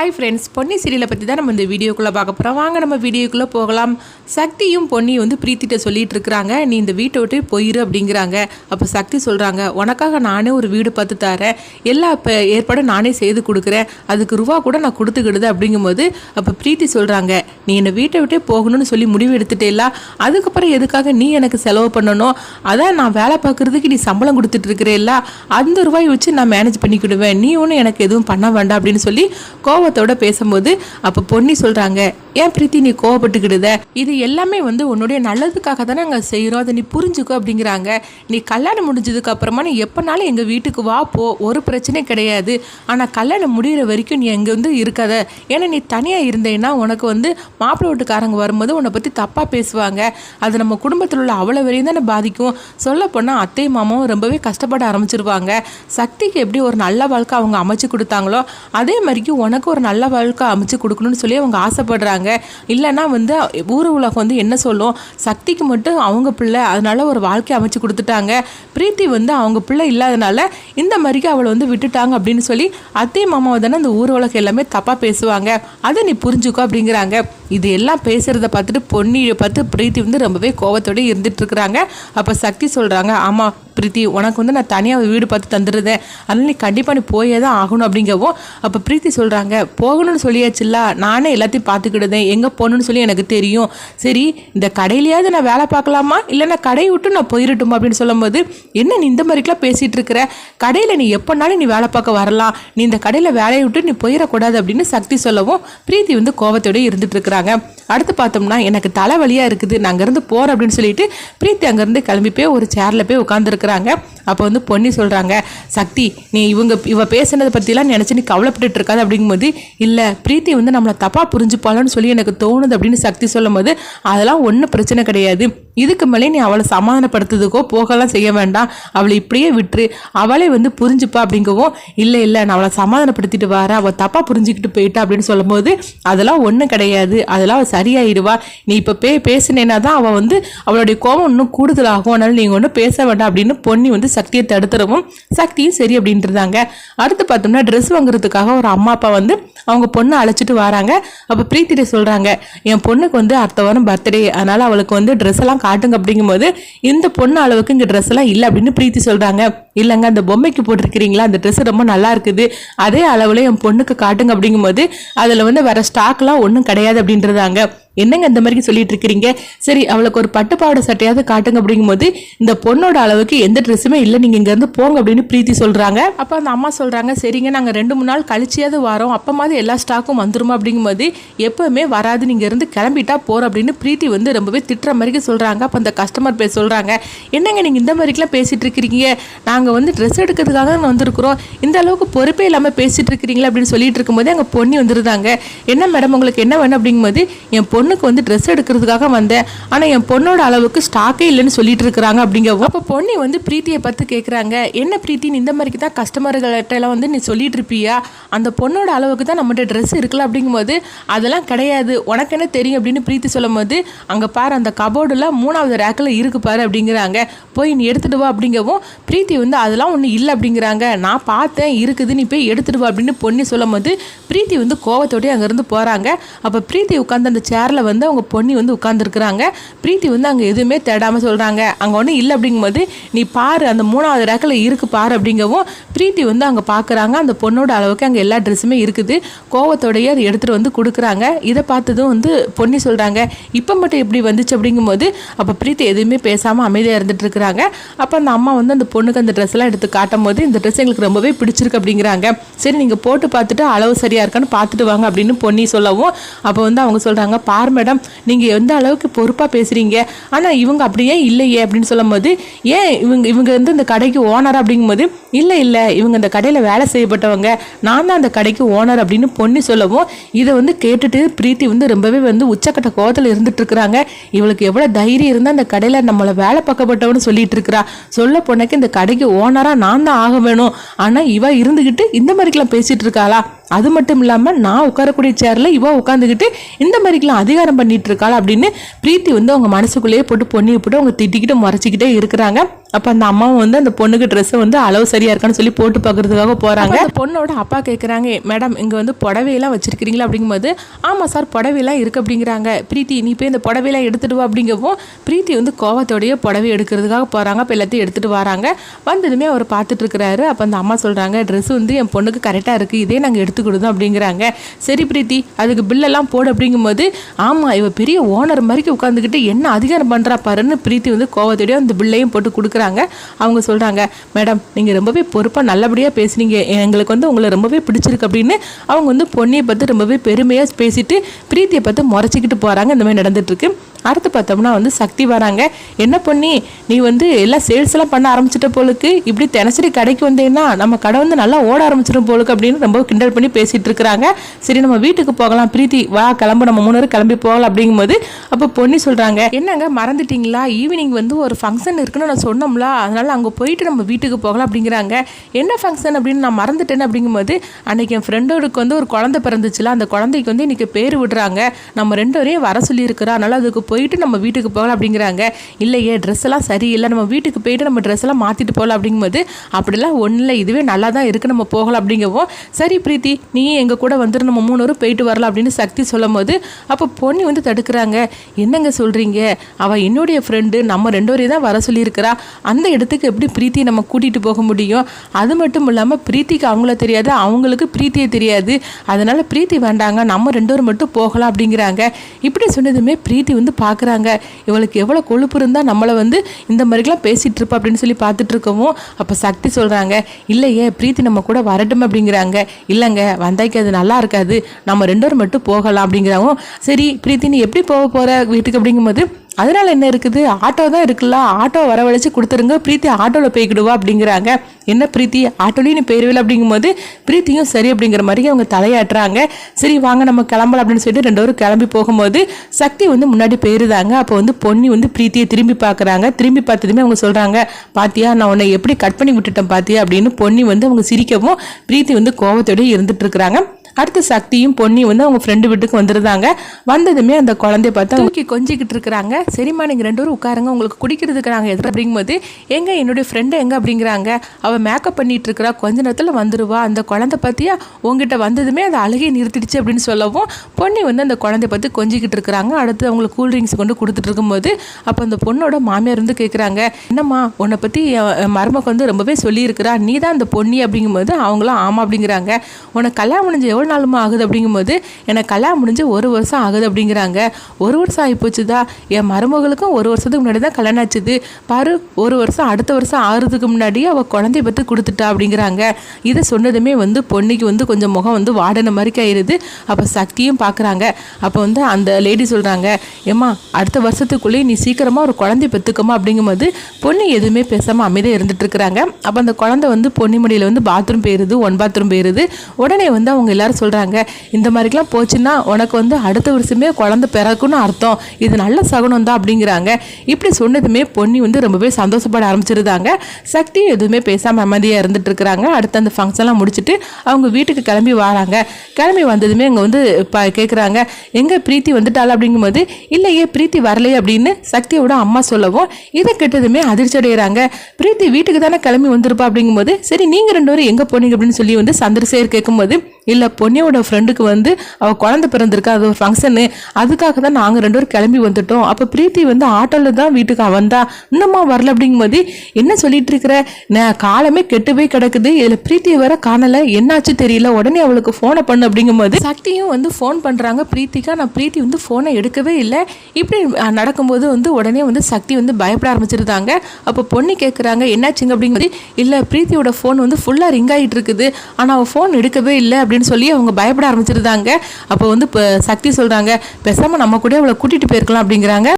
Hi friends Ponni சீரியலை பற்றி தான் நம்ம இந்த வீடியோக்குள்ளே பார்க்க போகிறோம் வாங்க நம்ம வீடியோக்குள்ளே போகலாம். சக்தியும் பொன்னி வந்து பிரீத்திட்ட சொல்லிட்டு இருக்கிறாங்க. நீ இந்த வீட்டை விட்டு போயிரு அப்படிங்கிறாங்க. அப்போ சக்தி சொல்கிறாங்க உனக்காக நானே ஒரு வீடு பார்த்து தரேன். எல்லா இப்போ ஏற்பாடும் நானே செய்து கொடுக்குறேன். அதுக்கு ரூபா கூட நான் கொடுத்துக்கிடுது அப்படிங்கும்போது அப்போ பிரீத்தி சொல்கிறாங்க நீ என்னை வீட்டை விட்டே போகணும்னு சொல்லி முடிவு எடுத்துட்டேல அதுக்கப்புறம் எதுக்காக நீ எனக்கு செலவு பண்ணணும்? அதான் நான் வேலை பார்க்குறதுக்கு நீ சம்பளம் கொடுத்துட்டு இருக்கிறேல்ல? அந்த ரூபாய் வச்சு நான் மேனேஜ் பண்ணிக்கிடுவேன். நீ ஒன்றும் எனக்கு எதுவும் பண்ண வேண்டாம் அப்படின்னு சொல்லி கோவம் கோவத்தோட பேசும்போது அப்போ பொன்னி சொல்கிறாங்க ஏன் பிரீத்தி நீ கோவப்பட்டுக்கிடுத? இது எல்லாமே வந்து உன்னுடைய நல்லதுக்காக தானே நாங்கள் செய்கிறோம் அதை நீ புரிஞ்சுக்கோ அப்படிங்கிறாங்க. நீ கல்யாணம் முடிஞ்சதுக்கு அப்புறமா நீ எப்போனாலும் எங்கள் வீட்டுக்கு வா போ. ஒரு பிரச்சனையும் கிடையாது. ஆனால் கல்யாணம் முடிகிற வரைக்கும் நீ எங்கே வந்து இருக்காத. ஏன்னா நீ தனியாக இருந்தேன்னா உனக்கு வந்து மாப்பிள்ளை வீட்டுக்காரங்க வரும்போது உன்னை பற்றி தப்பாக பேசுவாங்க. அது நம்ம குடும்பத்தில் உள்ள அவ்வளோ வரையும் தானே பாதிக்கும். சொல்லப்போனால் அத்தை மாமாவும் ரொம்பவே கஷ்டப்பட ஆரம்பிச்சிருவாங்க. சக்திக்கு எப்படி ஒரு நல்ல வாழ்க்கை அவங்க அமைச்சு கொடுத்தாங்களோ அதே மாதிரிக்கு உனக்கு ஒரு நல்ல வாழ்க்கை அமைச்சு கொடுக்கணும்னு சொல்லி அவங்க ஆசைப்படுறாங்க. இல்லைன்னா வந்து ஊர் உலகம் வந்து என்ன சொல்லும்? சக்திக்கு மட்டும் அவங்க பிள்ளை அதனால ஒரு வாழ்க்கை அமைச்சு கொடுத்துட்டாங்க. பிரீத்தி வந்து அவங்க பிள்ளை இல்லாதனால இந்த மாதிரிக்கு அவளை வந்து விட்டுட்டாங்க அப்படின்னு சொல்லி அத்தை மாமாவை தானே அந்த ஊர் உலகம் எல்லாமே தப்பாக பேசுவாங்க. அதை நீ புரிஞ்சுக்கோ அப்படிங்கிறாங்க. இது எல்லாம் பேசுகிறத பார்த்துட்டு பொன்னியை பார்த்து பிரீத்தி வந்து ரொம்பவே கோவத்தோட இருந்துட்டுருக்குறாங்க. அப்போ சக்தி சொல்கிறாங்க ஆமாம் பிரீத்தி உனக்கு வந்து நான் தனியாக வீடு பார்த்து தந்துடுறேன். அதனால் நீ கண்டிப்பாக நீ போயே தான் ஆகணும் அப்படிங்கவும் அப்போ பிரீத்தி சொல்கிறாங்க போகணும்னு சொல்லியாச்சுல்ல நானே எல்லாத்தையும் பார்த்துக்கிடுதேன். எங்கே போகணும்னு சொல்லி எனக்கு தெரியும். சரி இந்த கடையிலையாவது நான் வேலை பார்க்கலாமா? இல்லைன்னா கடையை விட்டு நான் போயிடட்டுமா அப்படின்னு சொல்லும்போது என்ன நீ இந்த மாதிரிக்கெலாம் பேசிகிட்டு இருக்கிற கடையில் நீ எப்போனாலும் நீ வேலை பார்க்க வரலாம். நீ இந்த கடையில் வேலையை விட்டு நீ போயிடக்கூடாது அப்படின்னு சக்தி சொல்லவும் பிரீத்தி வந்து கோவத்தோடய இருந்துட்டு இருக்கிறாங்க அடுத்து பார்த்தோம்னா எனக்கு தலைவலியாக இருக்குது நான் அங்கேருந்து போகிறேன் அப்படின்னு சொல்லிட்டு பிரீத்தி அங்கேருந்து கிளம்பி போய் ஒரு சேரில் போய் உட்காந்துருக்குறாங்க அப்போ வந்து பொன்னி சொல்கிறாங்க சக்தி நீ இவங்க இவ பேசுனதை பற்றிலாம் நினச்சி நீ கவலைப்பட்டுட்டு இருக்காது அப்படிங்கும்போது இல்லை பிரீத்தி வந்து நம்மளை தப்பாக புரிஞ்சுப்பாளன்னு சொல்லி எனக்கு தோணுது அப்படின்னு சக்தி சொல்லும்போது அதெல்லாம் ஒன்றும் பிரச்சனை கிடையாது. இதுக்கு மேலே நீ அவளை சமாதானப்படுத்துறதுக்கோ போகலாம் செய்ய வேண்டாம். அவளை இப்படியே விட்டுரு. அவளே வந்து புரிஞ்சுப்பா அப்படிங்கவும் இல்லை இல்லை நான் அவளை சமாதானப்படுத்திட்டு வரேன். அவள் தப்பாக புரிஞ்சுக்கிட்டு போயிட்டா அப்படின்னு சொல்லும்போது அதெல்லாம் ஒன்றும் கிடையாது. அதெல்லாம் அவள் சரியாயிடுவா நீ இப்போ பே பேசினேன்னா தான் அவள் வந்து அவளுடைய கோபம் இன்னும் கூடுதலாகும். அதனால நீங்கள் ஒன்றும் பேச வேண்டாம் அப்படின்னு பொன்னி வந்து சக்தியை தடுத்துறவும் சக்தியும் சரி அப்படின்ட்டு இருந்தாங்க. அடுத்து பார்த்தோம்னா ட்ரெஸ் வாங்குறதுக்காக ஒரு அம்மா அப்பா வந்து அவங்க பொண்ணை அழைச்சிட்டு வராங்க. அப்போ பிரீத்திட்ட சொல்கிறாங்க என் பொண்ணுக்கு வந்து அடுத்த வாரம் பர்த்டே அதனால் அவளுக்கு வந்து ட்ரெஸ் எல்லாம் காட்டுங்க. அப்படிங்கும்போது இந்த பொண்ணு அளவுக்கு இங்கே ட்ரெஸ் எல்லாம் இல்லை அப்படின்னு பிரீத்தி சொல்கிறாங்க இல்லைங்க அந்த பொம்மைக்கு போட்டிருக்கிறீங்களா? அந்த ட்ரெஸ் ரொம்ப நல்லா இருக்குது. அதே அளவில் என் பொண்ணுக்கு காட்டுங்க அப்படிங்கும்போது அதில் வந்து வேற ஸ்டாக்லாம் ஒன்றும் கிடையாது அப்படின்றதாங்க. என்னங்க இந்த மாதிரி சொல்லிட்டு இருக்கிறீங்க? சரி அவளுக்கு ஒரு பட்டுப்பாவாடை சட்டையாவது காட்டுங்க அப்படிங்கும்போது இந்த பொண்ணோட அளவுக்கு எந்த ட்ரெஸ்ஸுமே இல்லை நீங்கள் இங்கேருந்து போங்க அப்படின்னு பிரீத்தி சொல்கிறாங்க அப்போ அந்த அம்மா சொல்கிறாங்க சரிங்க நாங்கள் ரெண்டு மூணு நாள் கழிச்சியாவது வரோம். அப்போ மாதிரி எல்லா ஸ்டாக்கும் வந்துருமா அப்படிங்கும்போது எப்போவுமே வராது நீங்கள் இருந்து கிளம்பிட்டா போகிறோம் அப்படின்னு பிரீத்தி வந்து ரொம்பவே திட்டுற மாதிரிக்கு சொல்கிறாங்க அப்போ அந்த கஸ்டமர் பேர் சொல்கிறாங்க என்னங்க நீங்கள் இந்த மாதிரிக்கெலாம் பேசிகிட்டு இருக்கிறீங்க? நாங்கள் நாங்கள் வந்து ட்ரெஸ் எடுக்கிறதுக்காக தான் வந்திருக்கிறோம். இந்த அளவுக்கு பொறுப்பே இல்லாமல் பேசிகிட்டு இருக்கிறீங்களா அப்படின்னு சொல்லிட்டு இருக்கும்போது அங்கே பொண்ணி வந்துருந்தாங்க. என்ன மேடம் உங்களுக்கு என்ன வேணும் அப்படிங்கும்போது என் பொண்ணுக்கு வந்து ட்ரெஸ் எடுக்கிறதுக்காக வந்தேன். ஆனால் என் பொண்ணோட அளவுக்கு ஸ்டாக்கே இல்லைன்னு சொல்லிட்டு இருக்கிறாங்க அப்படிங்கவும். அப்போ பொண்ணி வந்து பிரீத்தியை பார்த்து கேட்குறாங்க என்ன பிரீத்தி இந்த மாதிரிக்கு தான் கஸ்டமர்கள்ட்ட எல்லாம் வந்து நீ சொல்லிட்டு இருப்பியா? அந்த பொண்ணோட அளவுக்கு தான் நம்மகிட்ட ட்ரெஸ் இருக்குல்ல அப்படிங்கும்போது அதெல்லாம் கிடையாது. உனக்கு என்ன தெரியும்? அப்படின்னு பிரீத்தி சொல்லும்போது அங்கே பாரு அந்த கபோர்டில் மூணாவது ரேக்கில் இருக்கு பாரு அப்படிங்கிறாங்க. போய் நீ எடுத்துட்டு வா அப்படிங்கவும் பிரீத்தி வந்து அதெல்லாம் ஒன்றும் இல்லை அப்படிங்கிறாங்க. நான் பார்த்தேன் இருக்குது நீ போய் எடுத்துட்டு வா அப்படின்னு பொண்ணி சொல்லும்போது பிரீத்தி வந்து கோவத்தோடய அங்கேருந்து போகிறாங்க அப்போ பிரீத்தி உட்காந்து அந்த சேரில் வந்து அவங்க பொண்ணி வந்து உட்காந்துருக்குறாங்க பிரீத்தி வந்து அங்கே எதுவுமே தேடாமல் சொல்கிறாங்க அங்கே ஒன்றும் இல்லை அப்படிங்கும்போது நீ பாரு அந்த மூணாவது ரேக்கில் இருக்கு பாரு அப்படிங்கவும் பிரீத்தி வந்து அங்கே பார்க்குறாங்க அந்த பொண்ணோட அளவுக்கு அங்கே எல்லா ட்ரெஸ்ஸுமே இருக்குது. கோவத்தோடையே அதை எடுத்துகிட்டு வந்து கொடுக்குறாங்க. இதை பார்த்ததும் வந்து பொன்னி சொல்கிறாங்க இப்போ மட்டும் எப்படி வந்துச்சு? அப்படிங்கும்போது அப்போ பிரீத்தி எதுவுமே பேசாமல் அமைதியாக இருந்துட்டு இருக்கிறாங்க. அப்போ அந்த அம்மா வந்து அந்த பொண்ணுக்கு அந்த ட்ரெஸ்லாம் எடுத்து காட்டும் போது இந்த ட்ரெஸ் எங்களுக்கு ரொம்பவே பிடிச்சிருக்கு அப்படிங்கிறாங்க. சரி நீங்கள் போட்டு பார்த்துட்டு அளவு சரியாக இருக்கான்னு பார்த்துட்டு வாங்க அப்படின்னு பொன்னி சொல்லவும் அப்போ வந்து அவங்க சொல்கிறாங்க பார் மேடம் நீங்கள் எந்த அளவுக்கு பொறுப்பாக பேசுகிறீங்க ஆனால் இவங்க அப்படியே இல்லையே அப்படின்னு சொல்லும்போது ஏன் இவங்க இவங்க வந்து இந்த கடைக்கு ஓனர் அப்படிங்கும்போது இல்லை இல்லை இவங்க இந்த கடையில் வேலை செய்யப்பட்டவங்க. நான் தான் அந்த கடைக்கு ஓனர் அப்படின்னு பொன்னி சொல்லவும் இதை வந்து கேட்டுட்டு பிரீத்தி வந்து ரொம்பவே வந்து உச்சக்கட்ட கோவத்தில் இருந்துட்டு இருக்கிறாங்க. இவளுக்கு எவ்வளோ தைரியம் இருந்தால் அந்த கடையில் நம்மளை வேலை பார்க்கப்பட்டவன்னு சொல்லிட்டு இருக்கிறா. சொல்ல போனக்கு இந்த கடைக்கு ஓனராக நான் தான் ஆக வேணும். ஆனால் இவ இருந்துக்கிட்டு இந்த மாதிரிக்கெல்லாம் பேசிட்டு இருக்காளா? அது மட்டும் இல்லாமல் நான் உட்காரக்கூடிய சேரில் இவ உட்காந்துக்கிட்டு இந்த மாதிரிக்கெலாம் அதிகாரம் பண்ணிட்டு இருக்காள் அப்படின்னு பிரீத்தி வந்து அவங்க மனசுக்குள்ளேயே போட்டு பொண்ணியை போட்டு அவங்க திட்டிக்கிட்டு முறைச்சிக்கிட்டே இருக்கிறாங்க. அப்போ அந்த அம்மாவும் வந்து அந்த பொண்ணுக்கு ட்ரெஸ்ஸை வந்து அளவு சரியாக இருக்கான்னு சொல்லி போட்டு பார்க்குறதுக்காக போகிறாங்க அந்த பொண்ணோட அப்பா கேட்குறாங்க மேடம் இங்கே வந்து புடவையெல்லாம் வச்சுருக்கிறீங்களா? அப்படிங்கும்போது ஆமாம் சார் புடவையெல்லாம் இருக்குது அப்படிங்கிறாங்க. பிரீத்தி நீ போய் இந்த புடவையெல்லாம் எடுத்துகிட்டு வா அப்படிங்கவும் பிரீத்தி வந்து கோவத்தோடைய புடவை எடுக்கிறதுக்காக போகிறாங்க அப்போ எல்லாத்தையும் எடுத்துகிட்டு வராங்க. வந்ததுமே அவர் பார்த்துட்டு இருக்கிறாரு. அப்போ அந்த அம்மா சொல்கிறாங்க ட்ரெஸ் வந்து என் பொண்ணுக்கு கரெக்டாக இருக்குது இதே நாங்கள் எடுத்து கொடுத்தோம் அப்படிங்கிறாங்க. சரி பிரீத்தி அதுக்கு பில்லெல்லாம் போடு அப்படிங்கும்போது ஆமாம் இவ பெரிய ஓனர் மாதிரி உட்காந்துக்கிட்டு என்ன அதிகாரம் பண்ணுறா பாருன்னு பிரீத்தி வந்து கோவத்தோடய அந்த பில்லையும் போட்டு கொடுக்குறாங்க. அவங்க சொல்கிறாங்க மேடம் நீங்கள் ரொம்பவே பொறுப்பாக நல்லபடியாக பேசுனீங்க. எங்களுக்கு வந்து உங்களை ரொம்பவே பிடிச்சிருக்கு அப்படின்னு அவங்க வந்து பொன்னியை பார்த்து ரொம்பவே பெருமையாக பேசிட்டு பிரீத்தியை பார்த்து முறைச்சிக்கிட்டு போகிறாங்க இந்த மாதிரி நடந்துட்டுருக்கு அடுத்து பார்த்தோம்னா வந்து சக்தி வராங்க. என்ன பண்ணி? நீ வந்து எல்லாம் சேல்ஸ் எல்லாம் பண்ண ஆரம்பிச்சிட்ட போலுக்கு இப்படி தினசரி கடைக்கு வந்தேன்னா நம்ம கடை வந்து நல்லா ஓட ஆரம்பிச்சிடும் போலுக்கு அப்படின்னு ரொம்ப கிண்டல் பண்ணி பேசிகிட்டு இருக்கிறாங்க. சரி நம்ம வீட்டுக்கு போகலாம். பிரீத்தி வா கிளம்பு. நம்ம மூணு பேரும் கிளம்பி போகலாம் அப்படிங்கும்போது அப்போ பொன்னி சொல்கிறாங்க என்னங்க மறந்துட்டீங்களா? ஈவினிங் வந்து ஒரு ஃபங்க்ஷன் இருக்குன்னு நான் சொன்னோம்ல. அதனால் அங்கே போயிட்டு நம்ம வீட்டுக்கு போகலாம் அப்படிங்கிறாங்க. என்ன ஃபங்க்ஷன் அப்படின்னு நான் மறந்துட்டேன் அப்படிங்கும்போது அன்றைக்கி என் ஃப்ரெண்டோருக்கு வந்து ஒரு குழந்தை பிறந்துச்சுல. அந்த குழந்தைக்கு வந்து இன்றைக்கி பேர் விடுறாங்க. நம்ம ரெண்டு வரையும் வர சொல்லியிருக்கிறோம் அதனால் அதுக்கு போயிட்டு நம்ம வீட்டுக்கு போகலாம் அப்படிங்கிறாங்க. இல்லையே ட்ரெஸ் எல்லாம் சரியில்லை. நம்ம வீட்டுக்கு போயிட்டு நம்ம ட்ரெஸ் எல்லாம் மாற்றிட்டு போகலாம் அப்படிங்கும்போது அப்படிலாம் ஒன்றும் இல்லை. இதுவே நல்லா தான் இருக்குது நம்ம போகலாம் அப்படிங்கவும் சரி பிரீத்தி நீ எங்கள் கூட வந்துட்டு நம்ம மூணு போயிட்டு வரலாம் அப்படின்னு சக்தி சொல்லும் போது அப்போ பொண்ணு வந்து தடுக்கிறாங்க. என்னங்க சொல்கிறீங்க அவள் என்னுடைய ஃப்ரெண்டு நம்ம ரெண்டு பேரையும் தான் வர சொல்லியிருக்கிறா. அந்த இடத்துக்கு எப்படி பிரீத்தியை நம்ம கூட்டிகிட்டு போக முடியும்? அது மட்டும் இல்லாமல் பிரீத்திக்கு அவங்கள தெரியாது அவங்களுக்கு பிரீத்தியை தெரியாது. அதனால் பிரீத்தி வேண்டாங்க நம்ம ரெண்டு பேரும் மட்டும் போகலாம் அப்படிங்கிறாங்க. இப்படி சொன்னதுமே பிரீத்தி வந்து பார்க்குறாங்க. இவளுக்கு எவ்வளோ கொழுப்பு இருந்தால் நம்மளை வந்து இந்த மாதிரிலாம் பேசிகிட்டு இருப்பா அப்படின்னு சொல்லி பார்த்துட்டு இருக்கவும் அப்போ சக்தி சொல்கிறாங்க இல்லையே பிரீத்தி நம்ம கூட வரட்டும் அப்படிங்கிறாங்க. இல்லைங்க வந்தாய்க்கு அது நல்லா இருக்காது. நம்ம ரெண்டு பேரும் மட்டும் போகலாம் அப்படிங்கிறாவும் சரி பிரீத்தி நீ எப்படி போக போகிற வீட்டுக்கு? அப்படிங்கும்போது அதனால என்ன இருக்குது? ஆட்டோ தான் இருக்குல்ல? ஆட்டோ வரவழைச்சு கொடுத்துருங்க. பிரீத்தி ஆட்டோவில் போய்க்கிடுவா அப்படிங்கிறாங்க. என்ன பிரீத்தி? ஆட்டோலையும் நீ போயிருவில்ல அப்படிங்கும்போது பிரீத்தியும் சரி அப்படிங்கிற மாதிரி அவங்க தலையாட்டுறாங்க. சரி வாங்க நம்ம கிளம்பலாம் அப்படின்னு சொல்லிட்டு ரெண்டு பேரும் கிளம்பி போகும்போது சக்தி வந்து முன்னாடி போயிருந்தாங்க. அப்போ வந்து பொன்னி வந்து பிரீத்தியை திரும்பி பார்க்குறாங்க. திரும்பி பார்த்ததுமே அவங்க சொல்கிறாங்க பாத்தியா நான் உன்னை எப்படி கட் பண்ணி விட்டுட்டேன் பாத்தியா? அப்படின்னு பொன்னி வந்து அவங்க சிரிக்கவும் பிரீத்தி வந்து கோபத்தோடய இருந்துட்டு இருக்கிறாங்க அடுத்து சக்தியும் பொன்னியும் வந்து அவங்க ஃப்ரெண்டு வீட்டுக்கு வந்துருந்தாங்க. வந்ததுமே அந்த குழந்தைய பார்த்து தூக்கி கொஞ்சிக்கிட்டு இருக்கிறாங்க. சரிம்மா நீங்கள் ரெண்டு பேரும் உட்காருங்க. உங்களுக்கு குடிக்கிறதுக்கு நாங்கள் எதிர அப்படிங்கும்போது எங்கே என்னுடைய ஃப்ரெண்டு எங்கே? அப்படிங்கிறாங்க. அவள் மேக்கப் பண்ணிகிட்டு இருக்கிறா. கொஞ்ச நேரத்தில் வந்துடுவா அந்த குழந்தை பார்த்தியா உங்ககிட்ட வந்ததுமே அந்த அழுகையை நிறுத்திடுச்சு அப்படின்னு சொல்லவும் பொன்னி வந்து அந்த குழந்தை பார்த்து கொஞ்சிக்கிட்டு இருக்கிறாங்க. அடுத்து அவங்களுக்கு கூல் ட்ரிங்க்ஸ் கொண்டு கொடுத்துட்டு இருக்கும்போது அப்போ அந்த பொண்ணோட மாமியார் வந்து கேட்குறாங்க என்னம்மா உன்னை பற்றி மருமக்கு வந்து ரொம்பவே சொல்லியிருக்கிறா. நீ தான் அந்த பொன்னி அப்படிங்கும்போது அவங்களும் ஆமாம் அப்படிங்கிறாங்க. உனக்கு கல்யாணம் முடிஞ்சு எவ்வளோ நாளுமா ஆகுது? அப்படிங்கும்போது எனக்கு கல்யாணம் முடிஞ்சு ஒரு வருஷம் ஆகுது அப்படிங்கிறாங்க. ஒரு வருஷம் ஆகிப்போச்சுதா என் மருமகளுக்கும் ஒரு வருஷத்துக்கு முன்னாடி தான் கல்யாணம் ஆச்சுது. பாரு ஒரு வருஷம் அடுத்த வருஷம் ஆகிறதுக்கு முன்னாடியே அவள் குழந்தைய பற்றி கொடுத்துட்டா அப்படிங்கிறாங்க. இதை சொன்னதுமே வந்து பொண்ணுக்கு வந்து கொஞ்சம் முகம் வந்து வாடின மாதிரி ஆயிடுது அப்போ சக்தியும் பார்க்குறாங்க அப்போ வந்து அந்த லேடி சொல்கிறாங்க ஏம்மா அடுத்த வருஷத்துக்குள்ளேயே நீ சீக்கிரமாக ஒரு குழந்தைய பெற்றுக்கமா அப்படிங்கும்போது பொண்ணு எதுவுமே பேசாமல் அமைதியாக இருந்துட்டு இருக்கிறாங்க. அப்போ அந்த குழந்தை வந்து பொன்னிமடியில் வந்து பாத்ரூம் போயிடுது ஒன் பாத்ரூம் போயிருது. உடனே வந்து அவங்க எல்லாரும் சொல்கிறாங்க இந்த மாதிரிக்கெலாம் போச்சுன்னா உனக்கு வந்து அடுத்த வருஷமே குழந்தை பிறக்குன்னு அர்த்தம். இது நல்ல சகுனம் தான் அப்படிங்கிறாங்க. இப்படி சொன்னதுமே பொன்னி வந்து ரொம்பவே சந்தோஷப்பட ஆரம்பிச்சிருந்தாங்க. சக்தி எதுவுமே பேசாமல் அமைதியாக இருந்துட்டு இருக்கிறாங்க அடுத்து அந்த ஃபங்க்ஷன்லாம் முடிச்சுட்டு அவங்க வீட்டுக்கு கிளம்பி வராங்க. கிளம்பி வந்ததுமே அங்கே வந்து இப்போ கேட்குறாங்க எங்கே பிரீத்தி வந்துட்டாள்? அப்படிங்கும்போது இல்லையே பிரீத்தி வரலையே அப்படின்னு சக்தியோட அம்மா சொல்லவும் இதை கெட்டதுமே அதிர்ச்சி அடைகிறாங்க பிரீத்தி வீட்டுக்கு தானே கிளம்பி வந்திருப்பா அப்படிங்கும்போது சரி நீங்கள் ரெண்டு பேரும் எங்கே போனீங்க? அப்படின்னு சொல்லி வந்து சந்திரசேகர் கேட்கும்போது இல்லை பொன்னியோட ஃப்ரெண்டுக்கு வந்து அவள் குழந்தை பிறந்திருக்கா. அது ஒரு ஃபங்க்ஷனு அதுக்காக தான் நாங்கள் ரெண்டு பேரும் கிளம்பி வந்துட்டோம். அப்போ பிரீத்தி வந்து ஆட்டோவில் தான் வீட்டுக்கு வந்தா இன்னும்மா வரல அப்படிங்கும்போது என்ன சொல்லிட்டு இருக்கிற நான் காலமே கெட்டு போய் கிடக்குது. இதில் பிரீத்தி வர காணலை. என்னாச்சு தெரியல. உடனே அவளுக்கு ஃபோனை பண்ணு அப்படிங்கும்போது சக்தியும் வந்து ஃபோன் பண்ணுறாங்க பிரீத்திக்கா நான் பிரீத்தி வந்து ஃபோனை எடுக்கவே இல்லை. இப்படி நடக்கும்போது வந்து உடனே வந்து சக்தி வந்து பயப்பட ஆரம்பிச்சிருந்தாங்க. அப்போ பொண்ணு கேட்குறாங்க என்னாச்சுங்க? அப்படிங்கும்போது இல்லை பிரீத்தியோட ஃபோன் வந்து ஃபுல்லாக ரிங் ஆகிட்டு இருக்குது ஆனால் அவள் ஃபோன் எடுக்கவே இல்லை. அப்படின்னு சொல்லி அவங்க பயப்பட ஆரம்பிச்சிருந்தாங்க. அப்போ வந்து இப்போ சக்தி சொல்கிறாங்க பேசாமல் நம்ம கூட அவளை கூட்டிகிட்டு போயிருக்கலாம் அப்படிங்கிறாங்க.